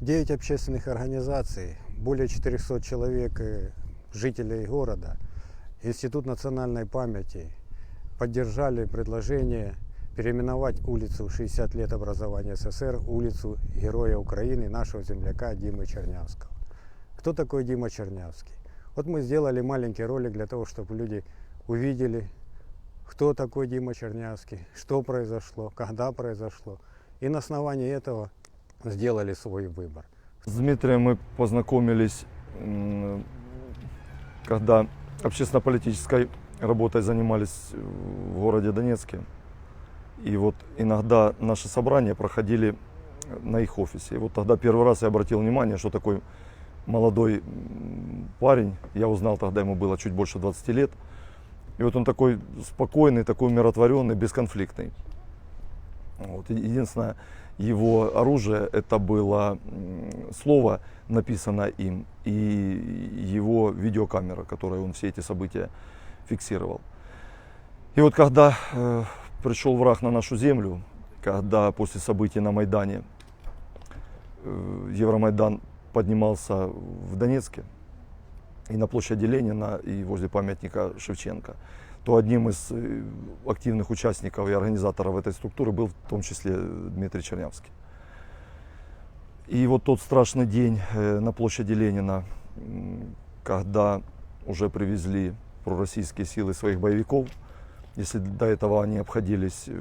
9 общественных организаций, более 400 человек жителей города, Институт национальной памяти поддержали предложение переименовать улицу 60 лет образования СССР улицу Героя Украины, нашего земляка Димы Чернявского. Кто такой Дима Чернявский? Вот мы сделали маленький ролик для того, чтобы люди увидели, кто такой Дима Чернявский, что произошло, когда произошло. И на основании этого сделали свой выбор. С Дмитрием мы познакомились, когда общественно-политической работой занимались в городе Донецке. И вот иногда наши собрания проходили на их офисе. И вот тогда первый раз я обратил внимание, что такой молодой парень, я узнал тогда, ему было чуть больше 20 лет, и вот он такой спокойный, такой умиротворенный, бесконфликтный. Вот. Единственное, его оружие это было слово, написанное им, и его видеокамера, которой он все эти события фиксировал. И вот когда э, пришел враг на нашу землю, когда после событий на Майдане э, Евромайдан поднимался в Донецке и на площади Ленина, и возле памятника Шевченко, то одним из э, активных участников и организаторов этой структуры был в том числе Дмитрий Чернявский. И вот тот страшный день э, на площади Ленина, когда уже привезли пророссийские силы своих боевиков, если до этого они обходились э,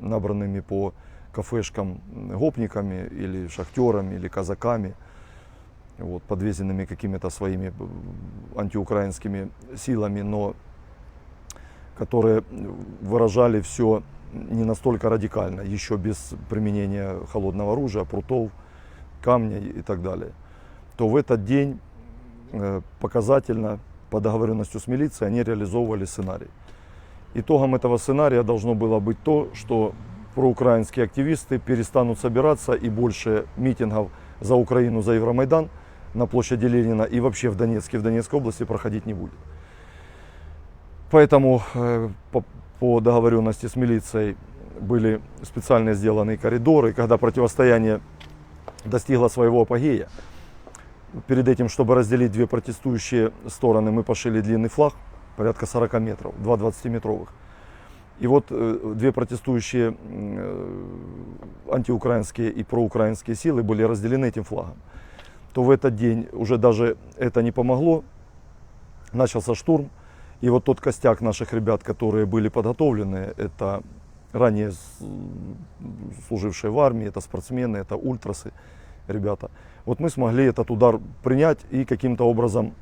набранными по кафешкам гопниками или шахтерами или казаками, вот, подвезенными какими-то своими э, антиукраинскими силами, но которые выражали все не настолько радикально, еще без применения холодного оружия, прутов, камня и так далее, то в этот день э, показательно по договоренности с милицией они реализовывали сценарий. Итогом этого сценария должно было быть то, что проукраинские активисты перестанут собираться и больше митингов за Украину, за Евромайдан на площади Ленина и вообще в Донецке, в Донецкой области проходить не будет. Поэтому э, по, по договоренности с милицией были специально сделаны коридоры, когда противостояние достигло своего апогея. Перед этим, чтобы разделить две протестующие стороны, мы пошили длинный флаг, порядка 40 метров, два 20-метровых. И вот э, две протестующие э, антиукраинские и проукраинские силы были разделены этим флагом. То в этот день уже даже это не помогло. Начался штурм. И вот тот костяк наших ребят, которые были подготовлены, это ранее служившие в армии, это спортсмены, это ультрасы, ребята. Вот мы смогли этот удар принять и каким-то образом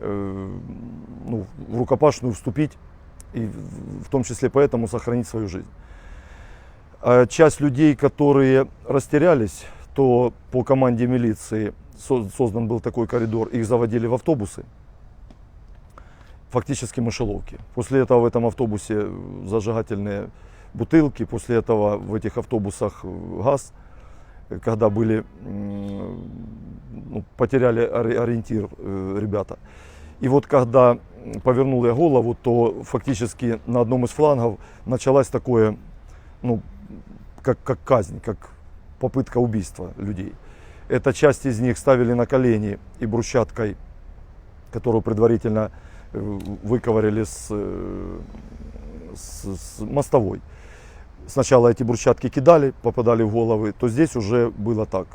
э, ну, в рукопашную вступить и в том числе поэтому сохранить свою жизнь. А часть людей, которые растерялись, то по команде милиции со- создан был такой коридор, их заводили в автобусы, фактически мышеловки. После этого в этом автобусе зажигательные бутылки, после этого в этих автобусах э, газ, Э, когда были, ну, потеряли ори- ориентир э, ребята. И вот когда м, повернул я голову, то фактически на одном из флангов началась такое, ну, как, как казнь, как попытка убийства людей. Эта часть из них ставили на колени и брусчаткой, которую предварительно э, выковыряли с, э, с, с мостовой. Сначала эти брусчатки кидали, попадали в головы, то здесь уже было так.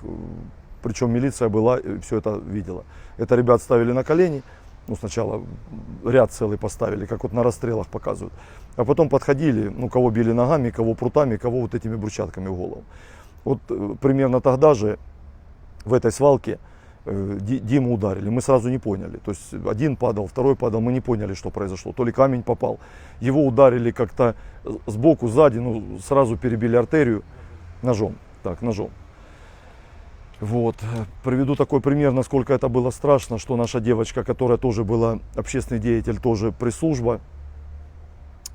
Причем милиция была, все это видела. Это ребят ставили на колени, ну сначала ряд целый поставили, как вот на расстрелах показывают. А потом подходили, ну кого били ногами, кого прутами, кого вот этими брусчатками в голову. Вот э, примерно тогда же в этой свалке э, Диму ударили. Мы сразу не поняли. То есть один падал, второй падал, мы не поняли, что произошло. То ли камень попал, его ударили как-то сбоку, сзади, ну, сразу перебили артерию ножом. Так, ножом. Вот. Приведу такой пример, насколько это было страшно, что наша девочка, которая тоже была общественный деятель, тоже пресс-служба,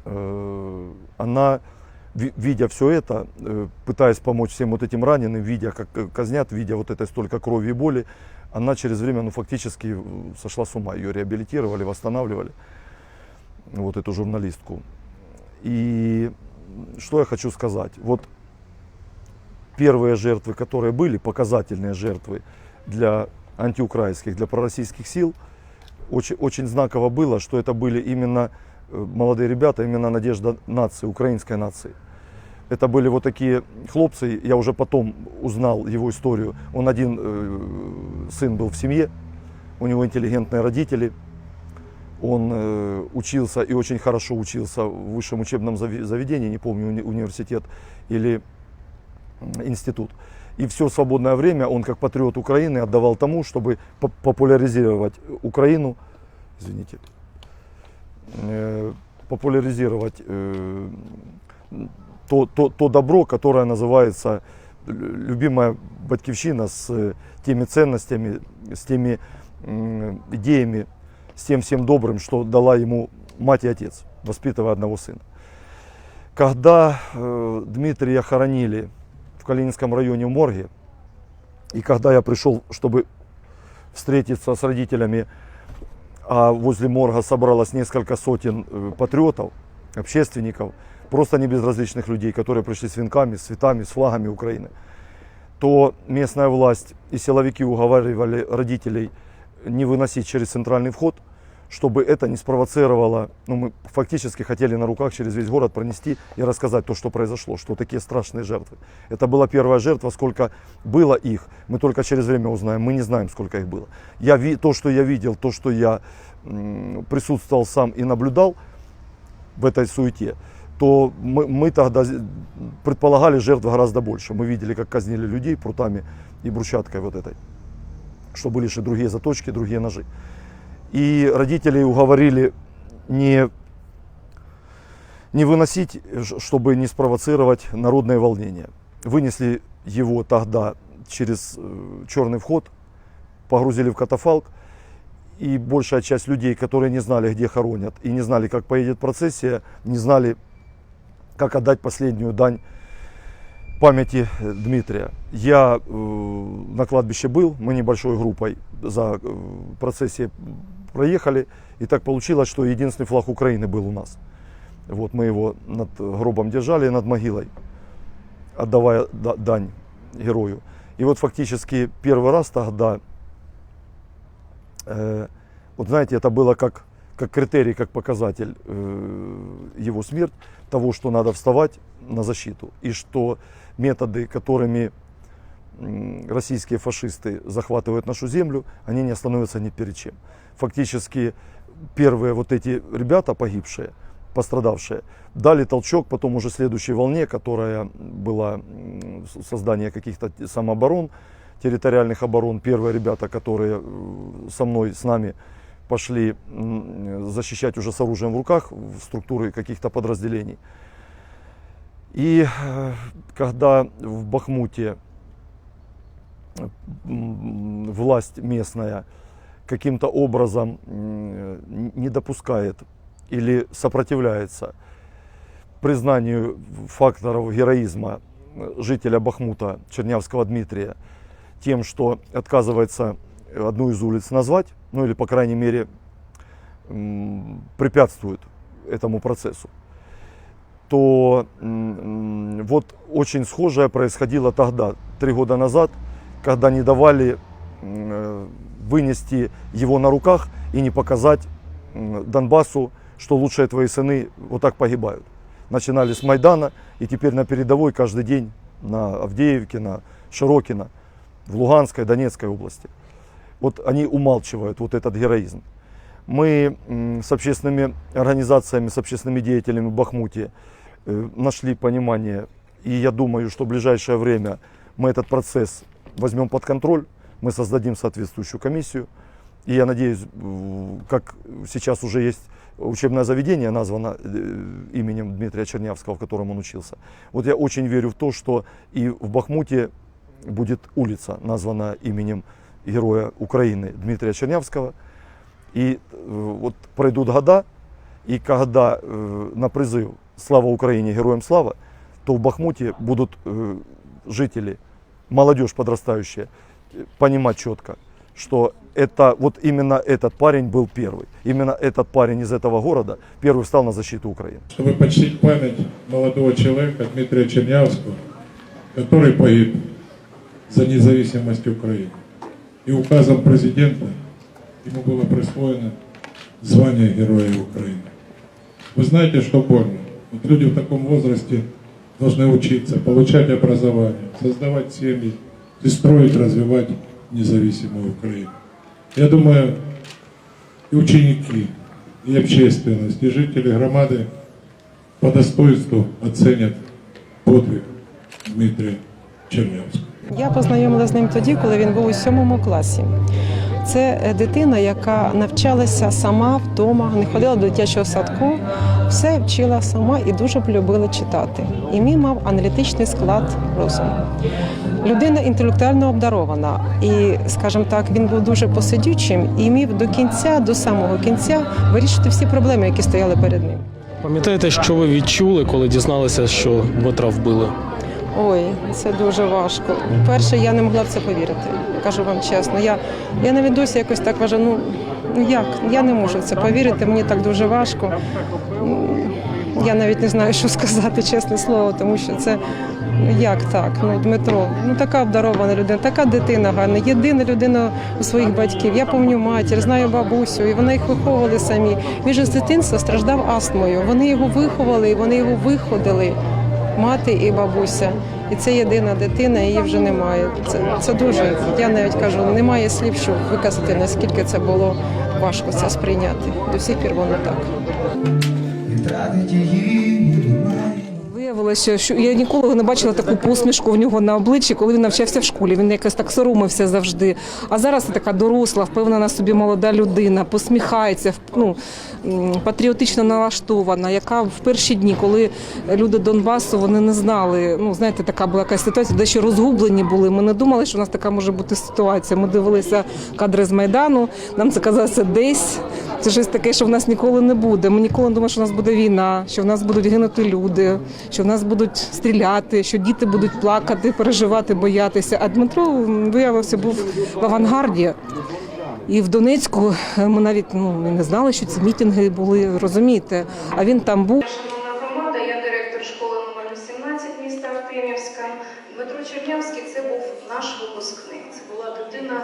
э, она, ви- видя все это, э, пытаясь помочь всем вот этим раненым, видя, как э, казнят, видя вот это столько крови и боли, она через время, ну, фактически э, сошла с ума. Ее реабилитировали, восстанавливали, вот эту журналистку. И что я хочу сказать? Вот первые жертвы, которые были, показательные жертвы для антиукраинских, для пророссийских сил, очень, очень знаково было, что это были именно э, молодые ребята, именно надежда нации, украинской нации. Это были вот такие хлопцы, я уже потом узнал его историю. Он один э, сын был в семье, у него интеллигентные родители. Он э, учился и очень хорошо учился в высшем учебном заведении, не помню, уни- университет или институт. И все свободное время он, как патриот Украины, отдавал тому, чтобы по- популяризировать Украину, извините, э, популяризировать то, то, то добро, которое называется лю- любимая батькивщина с э, теми ценностями, с теми идеями, с тем всем добрым, что дала ему мать и отец, воспитывая одного сына. Когда э, Дмитрия хоронили в Калининском районе в морге, и когда я пришел, чтобы встретиться с родителями, а возле морга собралось несколько сотен э, патриотов, общественников, просто не безразличных людей, которые пришли с венками, с цветами, с флагами Украины, то местная власть и силовики уговаривали родителей не выносить через центральный вход, чтобы это не спровоцировало, ну мы фактически хотели на руках через весь город пронести и рассказать то, что произошло, что такие страшные жертвы. Это была первая жертва, сколько было их, мы только через время узнаем, мы не знаем, сколько их было. Я, то, что я видел, то, что я присутствовал сам и наблюдал в этой суете, то мы, мы тогда предполагали жертв гораздо больше. Мы видели, как казнили людей прутами и брусчаткой вот этой, что были еще другие заточки, другие ножи. И родителей уговорили не, не выносить, чтобы не спровоцировать народное волнение. Вынесли его тогда через э, черный вход, погрузили в катафалк, и большая часть людей, которые не знали, где хоронят, и не знали, как поедет процессия, не знали, как отдать последнюю дань памяти Дмитрия. Я э, на кладбище был, мы небольшой группой за э, процессией проехали, и так получилось, что единственный флаг Украины был у нас. Вот мы его над гробом держали, над могилой, отдавая да- дань герою. И вот фактически первый раз тогда, э, вот знаете, это было как, как критерий, как показатель э, его смерть, того, что надо вставать на защиту. И что методы, которыми российские фашисты захватывают нашу землю, они не остановятся ни перед чем. Фактически первые вот эти ребята погибшие, пострадавшие, дали толчок потом уже следующей волне, которая была создание каких-то самооборон, территориальных оборон. Первые ребята, которые э, со мной, с нами пошли защищать уже с оружием в руках в структуры каких-то подразделений. И э, когда в Бахмуте власть местная каким-то образом не допускает или сопротивляется признанию факторов героизма э, жителя Бахмута Чернявского Дмитрия тем, что отказывается одну из улиц назвать, ну или по крайней мере препятствует этому процессу, то вот очень схожее происходило тогда, три года назад, когда не давали э, вынести его на руках и не показать Донбассу, что лучшие твои сыны вот так погибают. Начинали с Майдана и теперь на передовой каждый день на Авдеевке, на Широкино, в Луганской, Донецкой области. Вот они умалчивают вот этот героизм. Мы с общественными организациями, с общественными деятелями в Бахмуте э, нашли понимание. И я думаю, что в ближайшее время мы этот процесс возьмем под контроль, мы создадим соответствующую комиссию. И я надеюсь, как сейчас уже есть учебное заведение, названо э, именем Дмитрия Чернявского, в котором он учился. Вот я очень верю в то, что и в Бахмуте будет улица, названа именем героя Украины Дмитрия Чернявского. И вот пройдут года, и когда на призыв «Слава Украине! Героям слава!», то в Бахмуте будут жители, молодежь подрастающая, понимать четко, что это вот именно этот парень был первый. Именно этот парень из этого города первый встал на защиту Украины. Чтобы почтить память молодого человека Дмитрия Чернявского, который погиб за независимость Украины. И указом президента ему было присвоено звание Героя Украины. Вы знаете, что больно? Вот люди в таком возрасте должны учиться, получать образование, создавать семьи и строить, развивать независимую Украину. Я думаю, и ученики, и общественность, и жители громады по достоинству оценят подвиг Дмитрия Чернявского. Я познайомилася з ним тоді, коли він був у сьомому класі. Це е, дитина, яка навчалася сама вдома, не ходила до дитячого садку, все вчила сама і дуже полюбила читати. І мій мав аналітичний склад розуму. Людина інтелектуально обдарована, і, скажімо так, він був дуже посидючим і міг до кінця, до самого кінця, вирішити всі проблеми, які стояли перед ним. Пам'ятаєте, що ви відчули, коли дізналися, що Дмитра вбили? Ой, це дуже важко. Перше, я не могла в це повірити. Кажу вам чесно. Я, я навіть досі якось так вважаю, ну, ну як? Я не можу в це повірити, мені так дуже важко. Я навіть не знаю, що сказати, чесне слово, тому що це ну, як так? Ну, Дмитро, ну така обдарована людина, така дитина гарна, єдина людина у своїх батьків. Я пам'ятаю матір, знаю бабусю, і вони їх виховували самі. Він же з дитинства страждав астмою. Вони його виховали, і вони його виходили мати і бабуся. І це єдина дитина, її вже немає. Це, це дуже, я навіть кажу, немає слів, щоб виказати, наскільки це було важко це сприйняти. До сих пір воно так. її. Виявилося, що я ніколи не бачила таку посмішку в нього на обличчі, коли він навчався в школі. Він якось так соромився завжди. А зараз така доросла, впевнена собі молода людина, посміхається, ну, патріотично налаштована, яка в перші дні, коли люди Донбасу вони не знали. Ну, знаєте, така була якась ситуація, дещо розгублені були. Ми не думали, що у нас така може бути ситуація. Ми дивилися кадри з Майдану, нам це казалося десь. Це щось таке, що в нас ніколи не буде. Ми ніколи не думали, що в нас буде війна, що в нас будуть гинути люди, що в нас будуть стріляти, що діти будуть плакати, переживати, боятися. А Дмитро виявився був в авангарді. І в Донецьку е, ми навіть ну не знали, що ці мітинги були, розумієте. А він там був. Шановна громада, я директор школи номер 18 міста Артемівська. Дмитро Чернявський це був наш випускник. Це була дитина,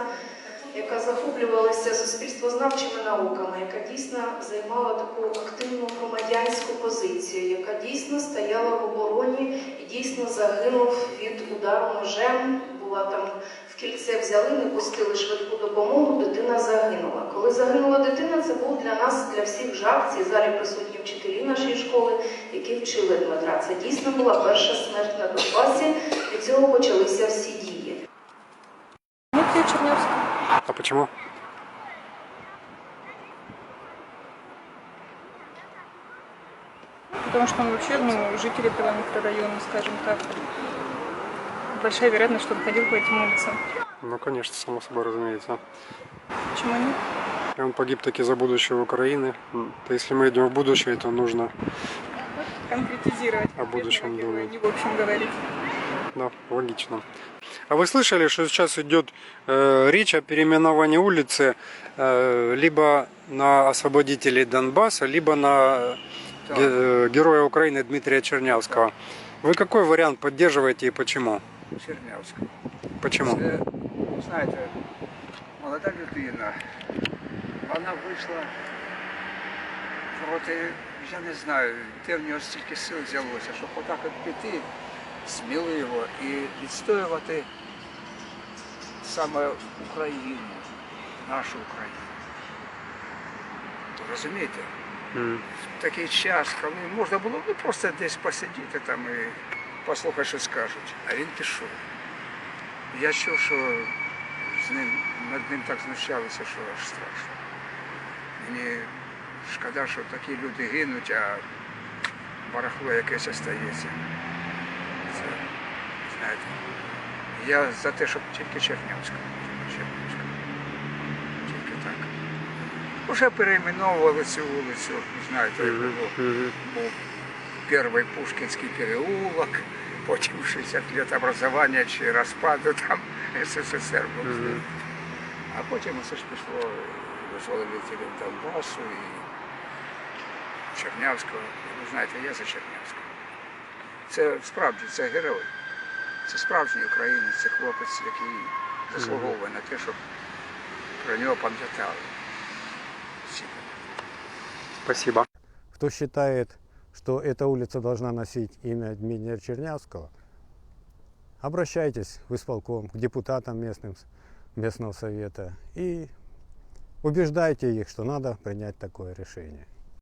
яка захоплювалася суспільствознавчими науками, яка дійсно займала таку активну громадянську позицію, яка дійсно стояла в обороні і дійсно загинув від удару ножем. Була там в кільце взяли, не пустили швидку допомогу, дитина загинула. Коли загинула дитина, це був для нас, для всіх жах. В цій залі присутні вчителі нашої школи, які вчили Дмитра. Це дійсно була перша смерть на Донбасі. Від цього почалися всі дії. А почему? Потому что он вообще, ну, житель этого микрорайона, скажем так. Большая вероятность, что он ходил по этим улицам. Ну, конечно, само собой разумеется. Почему нет? И он погиб таки за будущее Украины. То если мы идем в будущее, то нужно, Конкретизировать. О будущем думать. Не в общем говорить. да, логично. А вы слышали, что сейчас идет э, речь о переименовании улицы э, либо на освободителей Донбасса, либо на ге- э, героя Украины Дмитрия Чернявского? Вы какой вариант поддерживаете и почему? Чернявська. Почему? Це, знаєте, молода людина. Вона вийшла проти, я не знаю, де в нього стільки сил взялося, щоб отак от піти Сміливо і відстоювати саме Україну, нашу Україну. Розумієте? В такий час, коли можна було ну, просто десь посидіти там і послухати, що скажуть. А він пішов. Я чув, що з ним, над ним так знущалися, що аж страшно. Мені шкода, що такі люди гинуть, а барахло якесь остається. Знаєте, я за те, щоб тільки Чернявська. Чернявська. Тільки так. Уже перейменовували цю вулицю, знаєте, було. Був перший Пушкінський переулок, потім 60 лет образування чи розпаду там СССР був. А потім все ж пішло визволителів Донбасу і Чернявського. Ви знаєте, я за Чернявського. Це справді це герой. Це справжній українець, це хлопець, який заслуговує на те, щоб про нього пам'ятали. Всі. Спасибо. Кто считает, что эта улица должна носить имя Дмитрия Чернявского, обращайтесь в исполком, к депутатам местным, с- местного совета и убеждайте их, что надо принять такое решение.